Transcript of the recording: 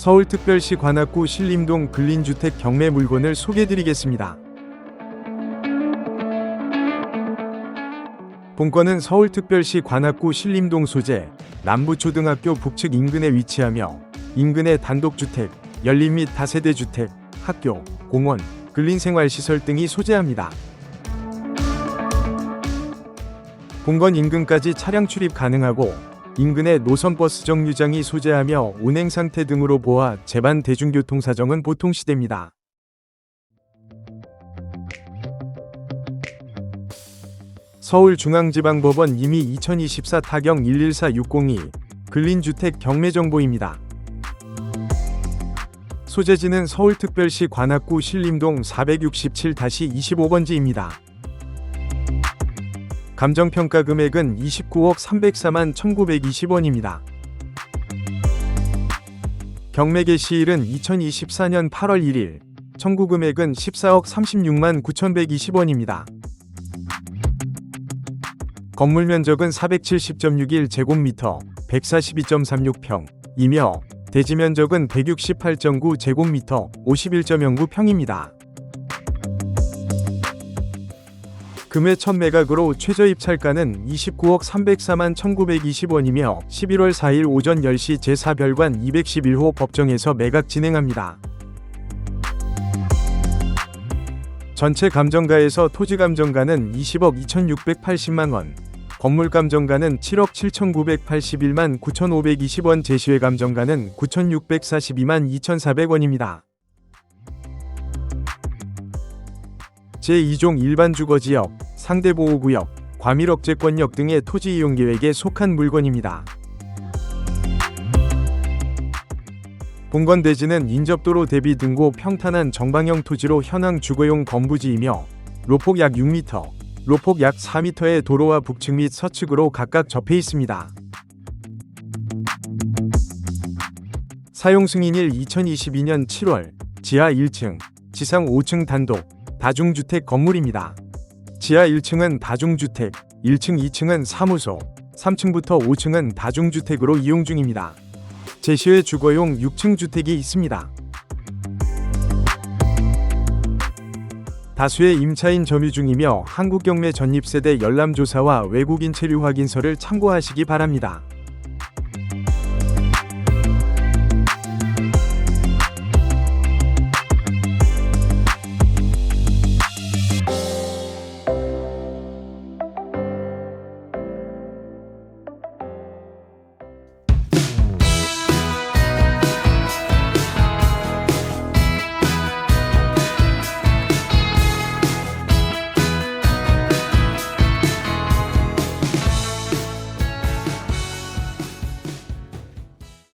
서울특별시 관악구 신림동 근린주택 경매 물건을 소개드리겠습니다. 본건은 서울특별시 관악구 신림동 소재 남부초등학교 북측 인근에 위치하며 인근의 단독주택, 연립 및 다세대 주택, 학교, 공원, 근린생활시설 등이 소재합니다. 본건 인근까지 차량 출입 가능하고 인근에 노선버스 정류장이 소재하며 운행 상태 등으로 보아 제반 대중교통 사정은 보통 시대입니다. 서울중앙지방법원 이미 2024 타경 114602 근린주택 경매 정보입니다. 소재지는 서울특별시 관악구 신림동 467-25번지입니다. 감정평가 금액은 29억 304만 1920원입니다. 경매 개시일은 2024년 8월 1일, 청구 금액은 14억 36만 9120원입니다. 건물 면적은 470.61 제곱미터, 142.36평, 이며 대지 면적은 168.9 제곱미터, 51.09평입니다. 금회 첫 매각으로 최저 입찰가는 29억 304만 1920원이며 11월 4일 오전 10시 제4별관 211호 법정에서 매각 진행합니다. 전체 감정가에서 토지 감정가는 20억 2680만 원, 건물 감정가는 7억 7981만 9520원, 제시회 감정가는 9642만 2400원입니다. 제2종 일반 주거지역, 상대보호구역, 과밀억제권역 등의 토지 이용 계획에 속한 물건입니다. 본건 대지는 인접도로 대비 등고 평탄한 정방형 토지로 현황 주거용 건부지이며 로폭 약 6m, 로폭 약 4m의 도로와 북측 및 서측으로 각각 접해 있습니다. 사용 승인일 2022년 7월 지하 1층, 지상 5층 단독 다중주택 건물입니다. 지하 1층은 다중주택, 1층, 2층은 사무소, 3층부터 5층은 다중주택으로 이용 중입니다. 제시회 주거용 6층 주택이 있습니다. 다수의 임차인 점유 중이며 한국경매 전입세대 열람조사와 외국인 체류 확인서를 참고하시기 바랍니다.